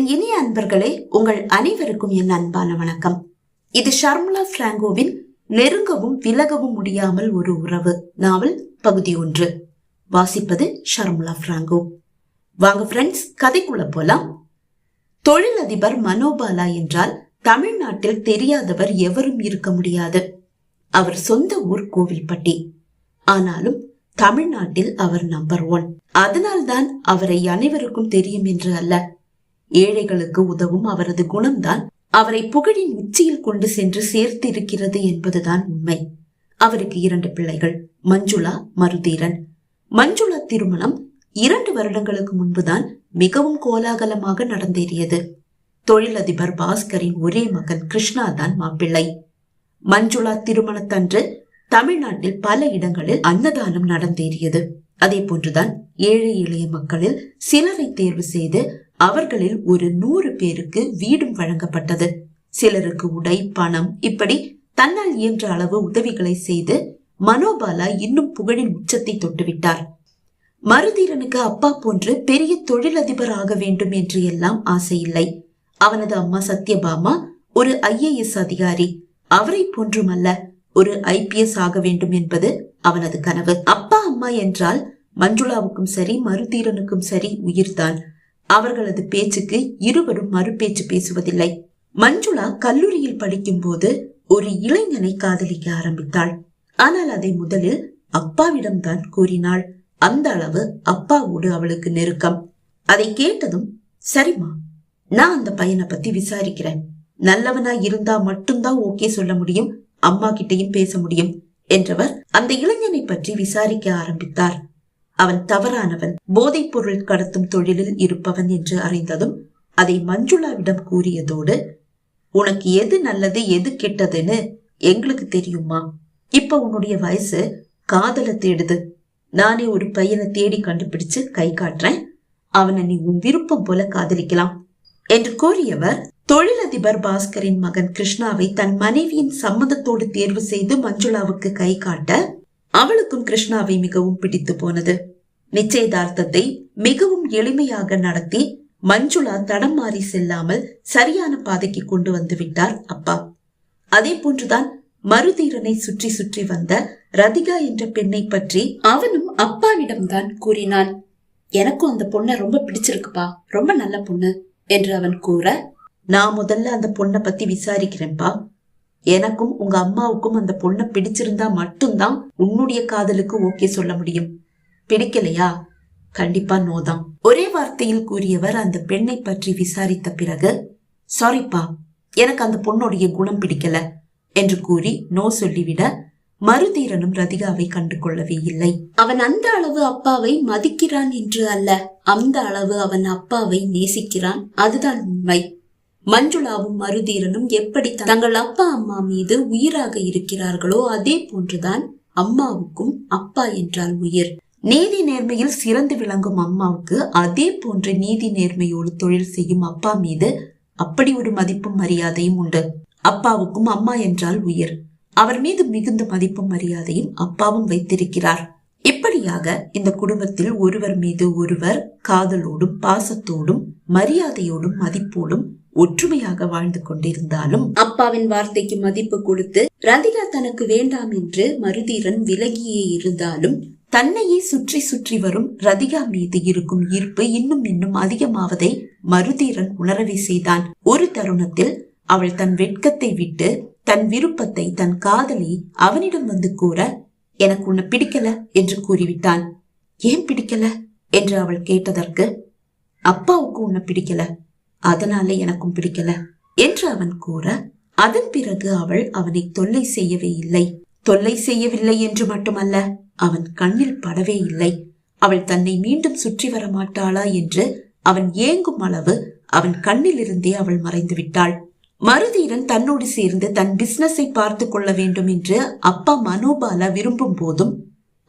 என் இனிய அன்பர்களே உங்கள் அனைவருக்கும் என் அன்பான வணக்கம். இது ஷர்மிளா பிராங்கோவின் நெருங்கவும் விலகவும் முடியாமல் ஒரு உறவு நாவல் பகுதி ஒன்று. வாசிப்பது ஷர்மிளா பிராங்கோ. வாங்க ஃப்ரெண்ட்ஸ் கதைக்குள்ள போலாம். தொழிலதிபர் மனோபாலா என்றால் தமிழ்நாட்டில் தெரியாதவர் எவரும் இருக்க முடியாது. அவர் சொந்த ஊர் கோவில்பட்டி. ஆனாலும் தமிழ்நாட்டில் அவர் நம்பர் ஒன் அதனால்தான் அவரை அனைவருக்கும் தெரியும் என்று அல்ல. ஏழைகளுக்கு உதவும் அவரது குணம்தான் அவரை புகழின் உச்சியில் கொண்டு சென்று சேர்த்திருக்கிறது என்பதுதான் உண்மை. அவருக்கு இரண்டு பிள்ளைகள் மஞ்சுளா மருதீரன். மஞ்சுளா திருமணம் இரண்டு வருடங்களுக்கு முன்புதான் மிகவும் கோலாகலமாக நடந்தேறியது. தொழிலதிபர் பாஸ்கரின் ஒரே மகன் கிருஷ்ணா தான் மாப்பிள்ளை. மஞ்சுளா திருமணத்தன்று தமிழ்நாட்டில் பல இடங்களில் அன்னதானம் நடந்தேறியது. அதே போன்றுதான் ஏழை எளிய மக்களில் சிலரை தேர்வு செய்து அவர்களில் ஒரு நூறு பேருக்கு வீடும் வழங்கப்பட்டது. சிலருக்கு உடை பணம் இப்படி தன்னால் இயன்ற அளவு உதவிகளை செய்து மனோபாலா இன்னும் புகழின் உச்சத்தை தொட்டுவிட்டார். மருதீரனுக்கு அப்பா போன்று பெரிய தொழிலதிபர் ஆக வேண்டும் என்று எல்லாம் ஆசை இல்லை. அவனது அம்மா சத்யபாமா ஒரு ஐஏஎஸ் அதிகாரி. அவரை போன்றுமல்ல ஒரு ஐபிஎஸ் ஆக வேண்டும் என்பது அவனது கனவு. அப்பா அம்மா என்றால் மஞ்சுளாவுக்கும் சரி மருதீரனுக்கும் சரி உயிர்தான். அவர்களது பேச்சுக்கு இருவரும் மறுபேச்சு பேசுவதில்லை. மஞ்சுளா கல்லூரியில் படிக்கும் போது ஒரு இளைஞனை காதலிக்க ஆரம்பித்தாள். ஆனால் அதை முதலில் அப்பாவிடம்தான் கூறினாள். அந்த அளவு அப்பாவோடு அவளுக்கு நெருக்கம். அதை கேட்டதும் சரிம்மா நான் அந்த பையனை பத்தி விசாரிக்கிறேன். நல்லவனா இருந்தா மட்டும்தான் ஓகே சொல்ல முடியும் அம்மா கிட்டையும் பேச முடியும் என்றவர் அந்த இளைஞனை பற்றி விசாரிக்க ஆரம்பித்தார். அவன் தவறானவன். போதைப் பொருள் கடத்தும் தொழிலில் இருப்பவன் என்று அறிந்ததும் அதை மஞ்சுளாவிடம் கூறியதோடு உனக்கு எது நல்லது எது கெட்டதுன்னு எங்களுக்கு தெரியுமா? இப்ப உன்னுடைய வயசு காதல தேடுது. நானே ஒரு பையனை தேடி கண்டுபிடிச்சு கை காட்டுறேன். அவனை நீ உன் விருப்பம் போல காதலிக்கலாம். என்று கூறியவர் தொழிலதிபர் பாஸ்கரின் மகன் கிருஷ்ணாவை தன் மனைவியின் சம்மதத்தோடு தேர்வு செய்து மஞ்சுளாவுக்கு கை காட்ட அவளுக்கும் கிருஷ்ணாவை மிகவும் பிடித்து போனது. நிச்சயதார்த்தத்தை மிகவும் எளிமையாக நடத்தி மஞ்சுளா தடம் மாறி செல்லாமல் சரியான பாதைக்கு கொண்டு வந்து விட்டார் அப்பா. அதே போன்றுதான் மருதீரனை சுற்றி சுற்றி வந்த ரதிகா என்ற பெண்ணை பற்றி அவனும் அப்பாவிடம்தான் கூறினான். எனக்கும் அந்த பொண்ணை ரொம்ப பிடிச்சிருக்குப்பா ரொம்ப நல்ல பொண்ணு என்று அவன் கூற நான் முதல்ல அந்த பொண்ணை பத்தி விசாரிக்கிறேன்பா எனக்கும் உங்க அம்மாவுக்கும் அந்த பொண்ணை பிடிச்சிருந்தா மட்டும்தான் உன்னுடைய காதலுக்கு ஓகே சொல்ல முடியும். பிடிக்கலையா? கண்டிப்பா நோதான் ஒரே வார்த்தையில் கூறியவர் அந்த பெண்ணை பற்றி விசாரித்த பிறகு சாரிப்பா எனக்கு அந்த பொண்ணுடைய குணம் பிடிக்கல என்று கூறி நோ சொல்லிவிட மருதீரனும் ரதிகாவை கண்டு கொள்ளவே இல்லை. அவன் அந்த அளவு அப்பாவை மதிக்கிறான் என்று அல்ல அந்த அளவு அவன் அப்பாவை நேசிக்கிறான் அதுதான் உண்மை. மஞ்சுளாவும் மருதீரனும் எப்படி தங்கள் அப்பா அம்மா மீது உயிராக இருக்கிறார்களோ அதே போன்றுதான் அம்மாவுக்கும் அப்பா என்றால் உயிர். நீதி நேர்மையில் சிறந்து விளங்கும் அம்மாவுக்கு அதே போன்ற நீதி நேர்மையோடு தொழில் செய்யும் அப்பா மீது அப்படி ஒரு மதிப்பும் மரியாதையும் உண்டு. அப்பாவுக்கும் அம்மா என்றால் உயிர். அவர் மீது மிகுந்த மதிப்பும் மரியாதையும் அப்பாவும் வைத்திருக்கிறார். இப்படியாக இந்த குடும்பத்தில் ஒருவர் மீது ஒருவர் காதலோடும் பாசத்தோடும் மரியாதையோடும் மதிப்போடும் ஒற்றுமையாக வாழ்ந்து கொண்டிருந்தாலும் அப்பாவின் வார்த்தைக்கு மதிப்பு கொடுத்து ரதிகா தனக்கு வேண்டாம் என்று மருதீரன் விலகியே இருந்தாலும் தன்னையே சுற்றி சுற்றி வரும் ரதிகா மீது இருக்கும் ஈர்ப்பு இன்னும் இன்னும் அதிகமாவதை மருதீரன் உணரவே செய்தான். ஒரு தருணத்தில் அவள் தன் வெட்கத்தை விட்டு தன் விருப்பத்தை தன் காதலி அவனிடம் வந்து கூற எனக்கு உன்னை பிடிக்கல என்று கூறிவிட்டான் ஏன் பிடிக்கல? என்று அவள் கேட்டதற்கு அப்பாவுக்கு உன்னை பிடிக்கல. அதனால எனக்கும் பிடிக்கல. என்று அவன் கூற அதன் பிறகு அவள் அவனை தொல்லை செய்யவே இல்லை. தொல்லை செய்யவில்லை என்று மட்டுமல்ல அவன் கண்ணில் படவே இல்லை. அவள் தன்னை மீண்டும் சுற்றி வர மாட்டாளா என்று அவன் ஏங்கும் அளவு அவன் கண்ணிலிருந்தே அவள் மறைந்து விட்டாள் மருதீரன் தன்னோடு சேர்ந்து தன் பிசினஸை பார்த்து கொள்ள வேண்டும் என்று அப்பா மனோபாலா விரும்பும் போதும்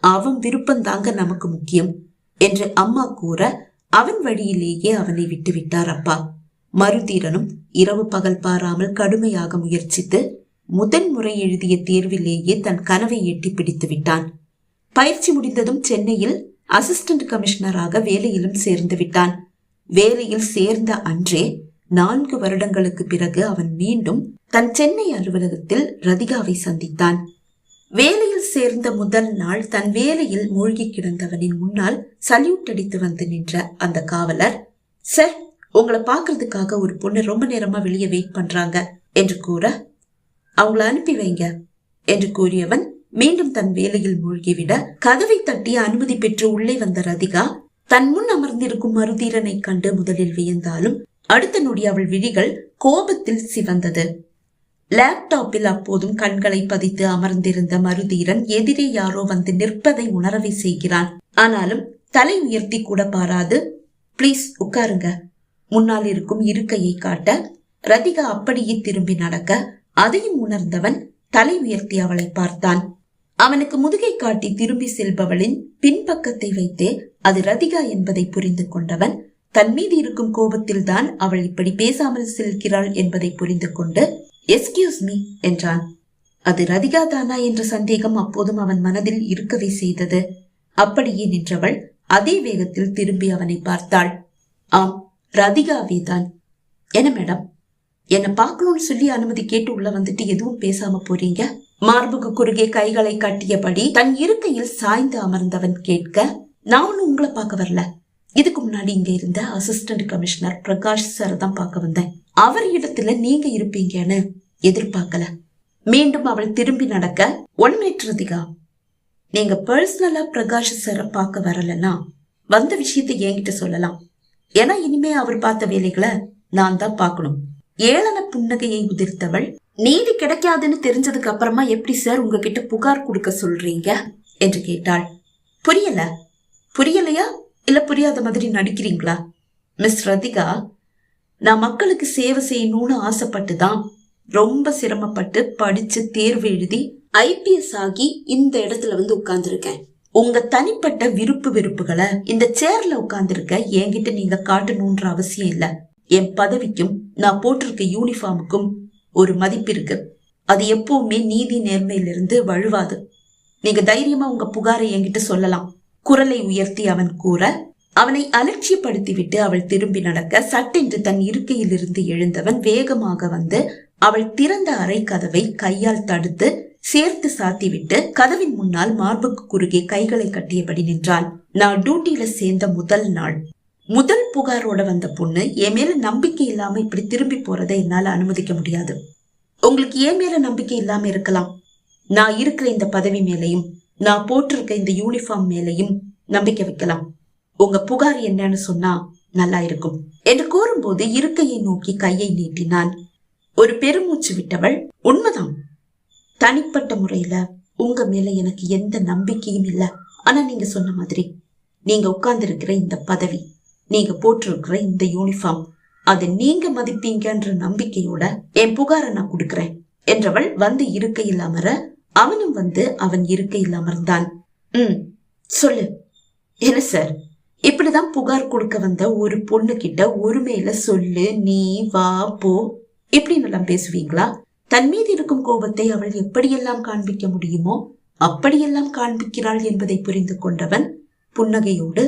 அவன் விருப்பந்தாங்க நமக்கு முக்கியம் என்று அம்மா கூற அவன் வழியிலேயே அவனை விட்டுவிட்டார் அப்பா. மருதீரனும் இரவு பகல் பாராமல் கடுமையாக முயற்சித்து முதன் முறை எழுதிய தேர்விலேயே தன் கனவை எட்டி பிடித்து விட்டான். பயிற்சி முடிந்ததும் சென்னையில் அசிஸ்டன்ட் கமிஷனராக வேலையிலும் சேர்ந்து விட்டான். வேலையில் சேர்ந்த அன்றே நான்கு வருடங்களுக்கு பிறகு அவன் மீண்டும் தன் சென்னை அலுவலகத்தில் ரதிகாவை சந்தித்தான். வேலையில் சேர்ந்த முதல் நாள் தன் வேலையில் மூழ்கி கிடந்தவனின் முன்னால் சல்யூட் அடித்து வந்து நின்ற அந்த காவலர் சார் உங்களை பாக்குறதுக்காக ஒரு பொண்ணு ரொம்ப நேரமா வெளியே வெயிட் பண்றாங்க என்று கூற அவங்கள அனுப்பி வைங்க என்று கூறியவன் மீண்டும் தன் வேலையில் மூழ்கிவிட கதவை தட்டி அனுமதி பெற்று உள்ளே வந்த ரதிகா தன் முன் அமர்ந்திருக்கும் மருதீரனை கண்டு முதலில் வியந்தாலும் அடுத்த நொடி அவள் விழிகள் கோபத்தில் சிவந்தது. லேப்டாப்பில் அப்போதும் கண்களை பதித்து அமர்ந்திருந்த மருதீரன் எதிரே யாரோ வந்து நிற்பதை உணரவே செய்கிறான். ஆனாலும் தலை உயர்த்தி கூட பாராது. ப்ளீஸ் உட்காருங்க. முன்னால் இருக்கும் இருக்கையை காட்ட. ரதிகா அப்படியே திரும்பி நடக்க அதையும் உணர்ந்தவன் தலை உயர்த்தி அவளை பார்த்தான். அவனுக்கு முதுகை காட்டி திரும்பி செல்பவளின் பின்பக்கத்தை வைத்தே அது ரதிகா என்பதை புரிந்து கொண்டவன் தன் மீது இருக்கும் கோபத்தில் தான் அவள் இப்படி பேசாமல் செல்கிறாள் என்பதை புரிந்து கொண்டு எஸ்கியூஸ் மீ என்றான். அது ரதிகா தானா? என்ற சந்தேகம் அப்போதும் அவன் மனதில் இருக்கவே செய்தது. அப்படியே நின்றவள் அதே வேகத்தில் திரும்பி அவனை பார்த்தாள். ஆம் ரதிகாவே தான். என்ன மேடம்? என்னை பார்க்கணும்னு சொல்லி அனுமதி கேட்டு உள்ள வந்துட்டு எதுவும் பேசாம போறீங்க? மார்புக்கு குறுகே கைகளை கட்டியபடி தன் இருக்கையில் சாய்ந்து அமர்ந்தவன் கேட்க நான் உங்களை பார்க்க வரல. இதுக்கு முன்னாடி இங்க இருந்த அசிஸ்டன்ட் கமிஷனர் பிரகாஷ் சார் தான் பார்க்க வந்தேன். அவர் இடத்துல நீங்க இருப்பீங்கன்னு எதிர்பார்க்கல. மீண்டும் அவள் திரும்பி நடக்க ஒன் மினிட் ரதிகா நீங்க பர்சனலா பிரகாஷ் சாரை பார்க்க வரலன்னா வந்த விஷயத்தை என்கிட்ட சொல்லலாம். ஏன்னா இனிமே அவர் பார்த்த வேலைகளை நான் தான் பார்க்கணும். ஏளன புன்னகையை உதிர்த்தவள் நீதி கிடைக்காதுன்னு தெரிஞ்சதுக்கு அப்புறமா எப்படி சார் உங்ககிட்ட புகார் கொடுக்க சொல்றீங்க? என்று கேட்டாள். புரியல. புரியலையா? இல்ல புரியாத மாதிரி நடிக்கிறீங்களா? மிஸ் ரதிகா நான் மக்களுக்கு சேவை செய்யணும்னு ஆசைப்பட்டு தான் ரொம்ப சிரமப்பட்டு படிச்சு தேர்வு எழுதி ஐபிஎஸ் ஆகி இந்த இடத்துல வந்து உட்கார்ந்துருக்கேன். உங்க தனிப்பட்ட விருப்பு வெறுப்புகளை இந்த சேர்ல உட்கார்ந்துருக்க என்கிட்ட நீங்க காட்டணும்ன்ற அவசியம் இல்ல. என் பதவிக்கும் நான் போட்டிருக்க யூனிஃபார்முக்கும் ஒரு மதிப்பு இருக்கு. அது எப்பவுமே நீதி நேர்மையிலிருந்து வழுவாது. நீங்க தைரியமா உங்க புகாரை என்கிட்ட சொல்லலாம். குரலை உயர்த்தி அவன் கூற அவனை அலட்சியப்படுத்திவிட்டு அவள் திரும்பி நடக்க சட்டென்று தன் இருக்கையிலிருந்து எழுந்தவன் வேகமாக வந்து அவள் திறந்த அறை கதவை கையால் தடுத்து சேர்த்து சாத்திவிட்டு கதவின் முன்னால் மார்புக்கு குறுகே கைகளை கட்டியபடி நின்றாள். நான் டியூட்டியில சேர்ந்த முதல் நாள். முதல் புகாரோட வந்த பொண்ணு என் மேல நம்பிக்கை இல்லாம இப்படி திரும்பி போறதை என்னால அனுமதிக்க முடியாது. உங்களுக்கு ஏன் மேல நம்பிக்கை இல்லாம இருக்கலாம். நான் இருக்கிற இந்த பதவி மேலையும் நான் போட்டிருக்க இந்த யூனிஃபார்ம் மேலையும் நம்பிக்கை வைக்கலாம். உங்க புகார் என்னன்னு சொன்னா நல்லா இருக்கும். என்று கூறும்போது இருக்கையை நோக்கி கையை நீட்டினான். ஒரு பெருமூச்சு விட்டவள் உண்மைதான். தனிப்பட்ட முறையில உங்க மேல எனக்கு எந்த நம்பிக்கையும் இல்ல. ஆனா நீங்க சொன்ன மாதிரி நீங்க உட்கார்ந்து இருக்கிற இந்த பதவி நீங்க போட்டிருக்கிற இந்த யூனிஃபார்ம் அதை நீங்க மதிப்பீங்கன்ற நம்பிக்கையோட என் புகார நான் கொடுக்கறேன். என்றவள் வந்து இருக்கையில் அமர அவனும் வந்து அவன் இருக்கையில் அமர்ந்தான் ம் சொல்லு. என்ன சார்? இப்படிதான் புகார் கொடுக்க வந்த ஒரு பொண்ணு கிட்ட ஒருமையில சொல்லு நீ வா போ. இப்படின்னு எல்லாம் பேசுவீங்களா? தன் மீது இருக்கும் கோபத்தை அவள் எப்படியெல்லாம் காண்பிக்க முடியுமோ அப்படியெல்லாம் காண்பிக்கிறாள் என்பதை புரிந்து கொண்டவன் புன்னகையோடு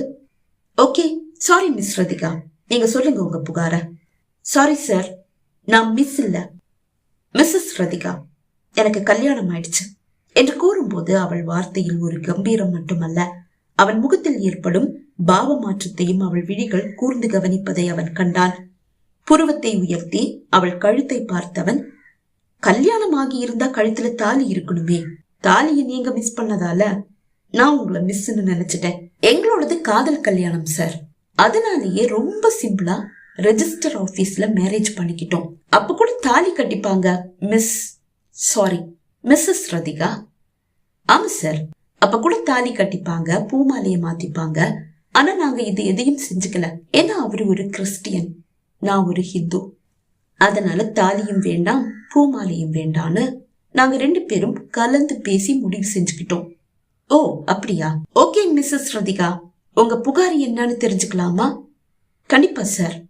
ஓகே சாரி மிஸ் ரதிகா. நீங்க சொல்லுங்க உங்க புகார. Sorry sir. நான் மிஸ் இல்ல. மிஸ்ஸஸ் ரதிகா எனக்கு கல்யாணம் ஆயிடுச்சு என்று கூறும்போது அவள் வார்த்தையில் ஒரு கம்பீரம் மட்டுமல்ல அவன் முகத்தில் ஏற்படும் பாவ மாற்றத்தையும் அவள் விழிகள் கூர்ந்து கவனிப்பதை அவன் கண்டான். புருவத்தை உயர்த்தி அவள் கழுத்தை பார்த்தவன் கல்யாணம் ஆகி இருந்தா கழுத்துல தாலி இருக்கணுமே தாலியை நீங்க மிஸ் பண்ணதால நான் உங்களை மிஸ்ன்னு நினைச்சிட்டேன். எங்களோடது காதல் கல்யாணம் சார் அதனாலேயே ரொம்ப சிம்பிளா ரெஜிஸ்டர் ஆபீஸ்ல மேரேஜ் பண்ணிக்கிட்டோம். அப்ப கூட தாலி கட்டிப்பாங்க மிஸ் சாரி மிஸ்ஸஸ் ரதிகா ஆமா சார் அப்ப கூட தாலி கட்டிப்பாங்க பூமாலையை மாத்திப்பாங்க. ஆனா நாங்க இது எதையும் செஞ்சுக்கல. ஏன்னா அவரு ஒரு கிறிஸ்டியன். நான் ஒரு ஹிந்து. அதனால தாலியும் வேண்டாம் பூமாலையும் வேண்டான்னு நாங்க ரெண்டு பேரும் கலந்து பேசி முடிவு செஞ்சுக்கிட்டோம். ஓ அப்படியா? ஓகே மிஸ்ஸஸ் ரதிகா உங்க புகார் என்னன்னு தெரிஞ்சுக்கலாமா? கண்டிப்பா சார்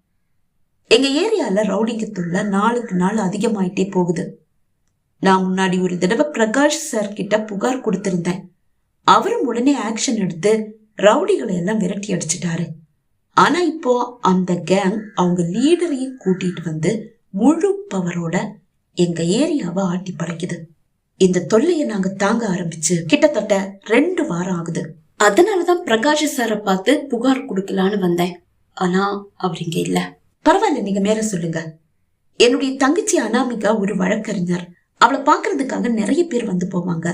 எங்க ஏரியால ரவுடிங்கத்துள்ள நாளுக்கு நாள் அதிகமாயிட்டே போகுது. நான் முன்னாடி ஒரு தடவை பிரகாஷ் சார் கிட்ட புகார் கொடுத்திருந்தேன். அவரும் உடனே ஆக்ஷன் எடுத்து ரவுடிகளை எல்லாம் விரட்டி அடிச்சிட்டாரு. ஆனா இப்போ அந்த கேங் அவங்க லீடரையும் கூட்டிட்டு வந்து முழு பவரோட எங்க ஏரியாவை ஆட்டி படைக்குது. இந்த தொல்லையை நாங்க தாங்க ஆரம்பிச்சு கிட்டத்தட்ட ரெண்டு வாரம் ஆகுது. அதனாலதான் பிரகாஷ் சாரை பார்த்து புகார் கொடுக்கலான்னு வந்தேன். ஆனா அவர் இங்க இல்ல. பரவாயில்ல நீங்க மேல சொல்லுங்க. என்னுடைய தங்கச்சி அனாமிகா ஒரு வழக்கறிஞர். அவளை பாக்குறதுக்காக நிறைய பேர் வந்து போவாங்க.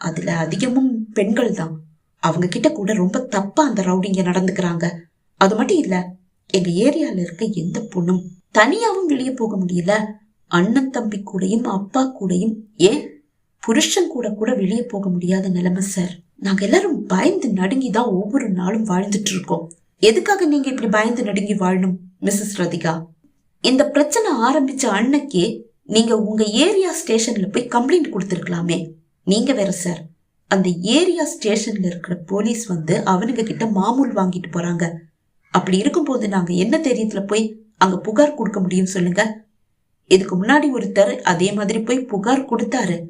அதுல அதிகமும் பெண்கள் தான். அவங்க கிட்ட கூட ரொம்ப தப்பா அந்த ரவுடிங்க நடந்துக்கிறாங்க. அது மட்டும் இல்ல எங்க ஏரியால இருக்க எந்த பொண்ணும் தனியாவும் வெளியே போக முடியல. அண்ணன் தம்பி கூடயும் அப்பா கூடயும் ஏன்? புருஷன் கூட கூட வெளியே போக முடியாத நிலைமை சார் நாங்க எல்லாரும் பயந்து நடுங்கி தான் ஒவ்வொரு நாளும் வாழ்ந்துட்டு இருக்கோம். எதுக்காக நீங்க இப்படி பயந்து நடுங்கி வாழணும் மிஸ்ஸஸ் ரதிகா இந்த பிரச்சனை ஆரம்பிச்ச அன்னைக்கே நீங்க உங்க ஏரியா ஸ்டேஷன்ல போய் கம்ப்ளைண்ட் கொடுத்துருக்கலாமே. நீங்க வேற சார். அந்த ஏரியா ஸ்டேஷன்ல இருக்கிற போலீஸ் வந்து அவனுங்க கிட்ட மாமூல் வாங்கிட்டு போறாங்க. அப்படி இருக்கும்போது நாங்க என்ன தைரியத்துல போய் அங்க புகார் கொடுக்க முடியும் சொல்லுங்க? இதுக்கு முன்னாடி ஒருத்தர் அதே மாதிரி போய் புகார் கொடுத்தாரு.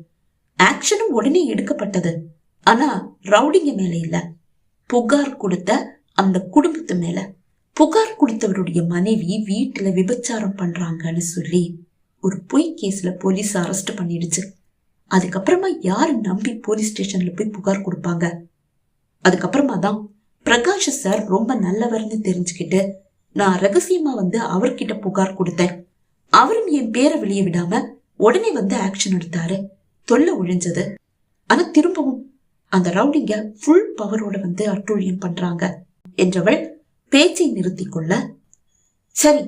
ஆக்ஷனும் உடனே எடுக்கப்பட்டது. ஆனா ரவுடிங்க மேல இல்ல. புகார் கொடுத்த அந்த குடும்பத்து மேல. புகார் கொடுத்தவருடைய மனைவி வீட்டுல விபச்சாரம் பண்றாங்கன்னு சொல்லி ஒரு பொய் கேஸ்ல போலீஸ் அரெஸ்ட் பண்ணிடுச்சு. அதுக்கப்புறமா யாரு நம்பி போலீஸ் ஸ்டேஷன்ல போய் புகார் கொடுப்பாங்க? அதுக்கப்புறமா தான் பிரகாஷ் சார் ரொம்ப நல்லவர்னு தெரிஞ்சுக்கிட்டு நான் ரகசியமா வந்து அவர்கிட்ட புகார் கொடுத்தேன். அவரும் என் பேரை வெளியே விடாம உடனே வந்து ஆக்ஷன் எடுத்தாரு. தொல்லை ஒழிஞ்சது. ஆனா திரும்பவும் அந்த ரவுடிங்க ஃபுல் பவரோட வந்து அட்டூழியம் பண்றாங்க என்றவள் பேச்சை நிறுத்திக்கொள்ள சரி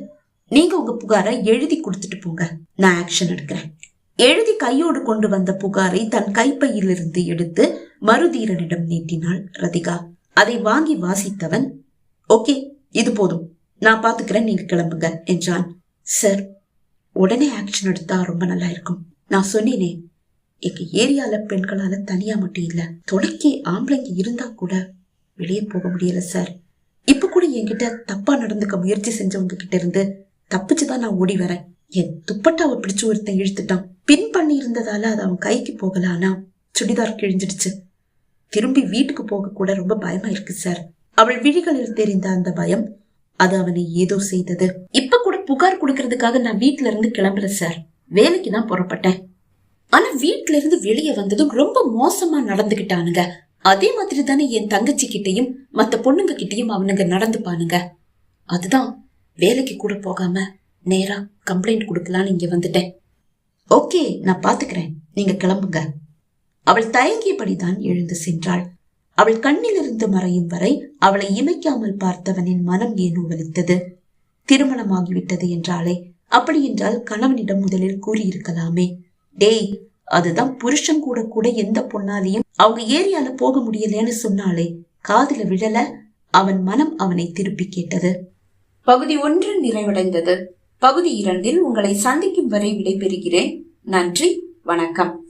நீங்க உங்க புகாரை எழுதி கொடுத்துட்டு போங்க. நான் ஆக்ஷன் எடுக்கிறேன். எழுதி கையோடு கொண்டு வந்த புகாரை தன் கைப்பையிலிருந்து எடுத்து மருதீரனிடம் நீட்டினாள் ரதிகா. அதை வாங்கி வாசித்தவன் ஓகே இது போதும். நான் பாத்துக்கிறேன் நீங்க கிளம்புங்க என்றான். சார் உடனே ஆக்ஷன் எடுத்தா ரொம்ப நல்லா இருக்கும். நான் சொன்னேனே எங்க ஏரியால பெண்களால தனியா மட்டும் இல்ல துணைக்கு ஆம்பளைங்க இருந்தா கூட வெளியே போக முடியல சார். இப்ப கூட என்கிட்ட தப்பா நடந்துக்க முயற்சி செஞ்சவங்க கிட்ட இருந்து தப்பிச்சுதான் நான் ஓடி வரேன். என் துப்பட்டாவை பிடிச்சு ஒருத்தன் இழுத்துட்டான். பின் பண்ணி இருந்ததால அது அவன் கைக்கு போகல ஆனா சுடிதார் கிழிஞ்சிடுச்சு. திரும்பி வீட்டுக்கு போக கூட ரொம்ப பயமா இருக்கு சார். அவள் விழிகளில் தெரிந்த அந்த பயம் அது அவனை ஏதோ செய்தது. இப்ப கூட புகார் கொடுக்கறதுக்காக நான் வீட்ல இருந்து கிளம்புறேன் சார். வேலைக்கு தான் புறப்பட்டேன். ஆனா வீட்ல இருந்து வெளியே வந்ததும் ரொம்ப மோசமா நடந்துகிட்டானுங்க. அதே மாதிரி தானே என் தங்கச்சி கிட்டையும் மத்த பொண்ணுங்க கிட்டையும் அவனுங்க நடந்துப்பானுங்க. அதுதான் வேலைக்கு கூட போகாம நேரா கம்ப்ளைண்ட் கொடுக்கலான்னு இங்க வந்துட்டேன். ஓகே நான் பாத்துக்கிறேன். நீங்க கிளம்புங்க. அவள் தயங்கியபடிதான் எழுந்து சென்றாள். அவள் கண்ணிலிருந்து மறையும் வரை அவளை இமைக்காமல் பார்த்தவனின் மனம் ஏனோ வலித்தது. திருமணமாகிவிட்டது என்றாலே அப்படி என்றால் கணவனிடம் முதலில் கூறியிருக்கலாமே. டேய் அதுதான் புருஷன் கூட கூட எந்த பொண்ணாலையும் அவங்க ஏரியால போக முடியலன்னு சொன்னாலே காதுல விழல. அவன் மனம் அவனை திருப்பி கேட்டது. பகுதி ஒன்று நிறைவடைந்தது. பகுதி இரண்டில் உங்களை சந்திக்கும் வரை விடைபெறுகிறேன். நன்றி. வணக்கம்.